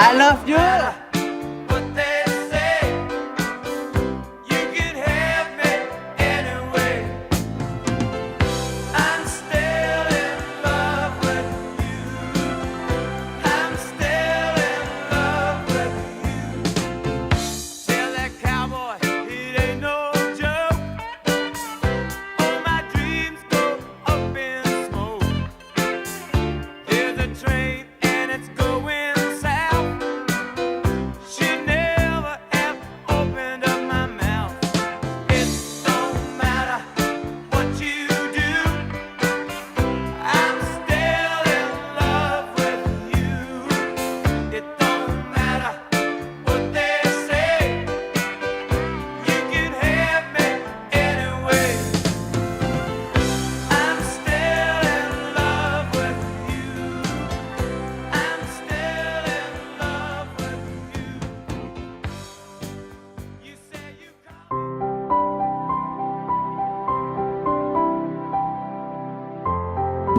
I love you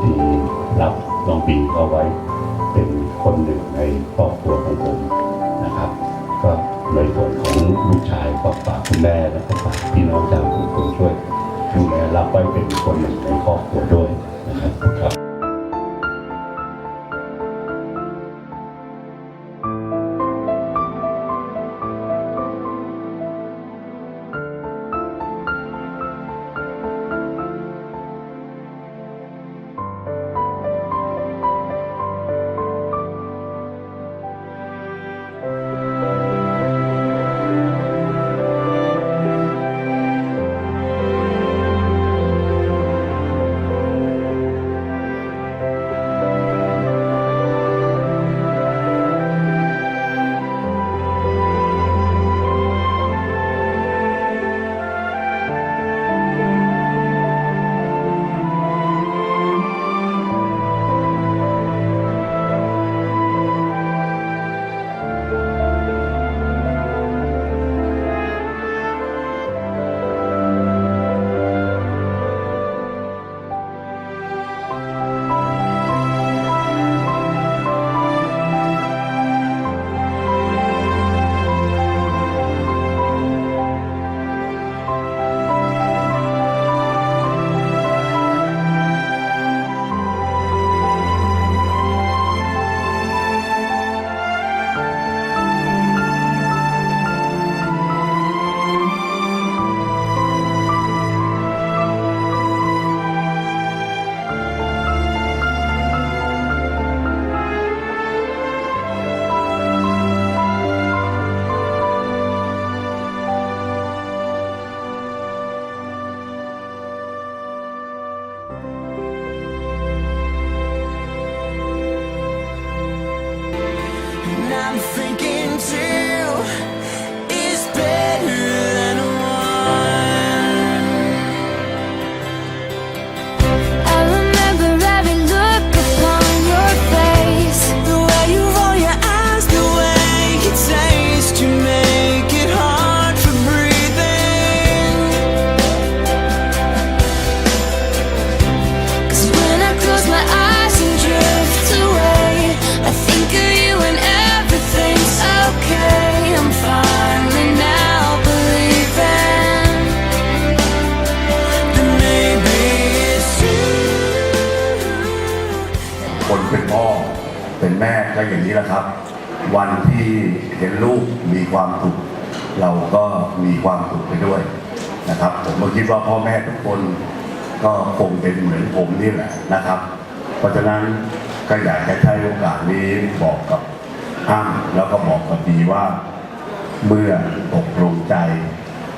ที่รับน้องปิงเขาไว้เป็นคนหนึ่งในครอบครัวของผมนะครับ ก็ในส่วนของลูกชายก็ฝากคุณแม่และก็ฝากพี่น้องชาวกรุณช่วยดูแลรับไว้เป็นคนหนึ่งใน I'm feeling นี้แหละครับ วันที่เห็นลูกมีความสุขเราก็มีความสุขไปด้วยนะครับ ผมก็คิดว่าพ่อแม่ทุกคนก็คงเป็นเหมือนผมนี่แหละนะครับ เพราะฉะนั้นก็อยากจะใช้โอกาสนี้บอกกับอ้ำแล้วก็บอกกับดีว่า เมื่อตกลงใจ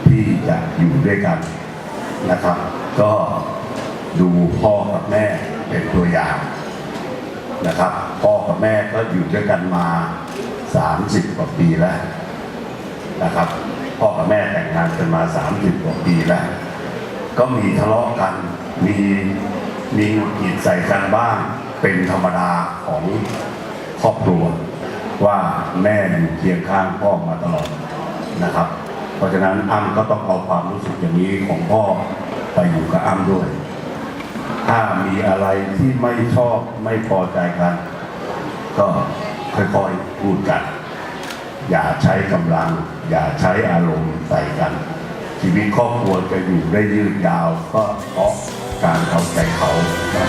ที่จะอยู่ด้วยกันนะครับ ก็ดูพ่อกับแม่เป็นตัวอย่าง นะครับ พ่อกับแม่ก็อยู่ด้วยกันมา 30 กว่าปีแล้วนะครับ พ่อกับแม่แต่งงานกันมา 30 กว่าปีแล้ว ก็มีทะเลาะกัน มีมีหงุดหงิดใส่กันบ้าง เป็นธรรมดาของครอบครัว ว่าแม่อยู่เคียงข้างพ่อมาตลอดนะครับ เพราะฉะนั้นอ้ำก็ต้องเอาความรู้สึกอย่างนี้ของพ่อไปอยู่กับอ้ำด้วย ถ้ามีอะไรที่ไม่ชอบไม่พอใจกัน ก็ค่อยๆพูดกัน อย่าใช้กำลัง อย่าใช้อารมณ์ใส่กัน ชีวิตครอบครัวจะอยู่ได้ยืดยาว ก็เพราะการเข้าใจเขาและใจเรา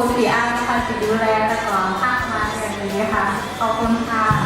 คุณพี่อาค่ะสีดูแลแล้วก็ภาคมาอย่างนี้ค่ะ ขอบคุณค่ะ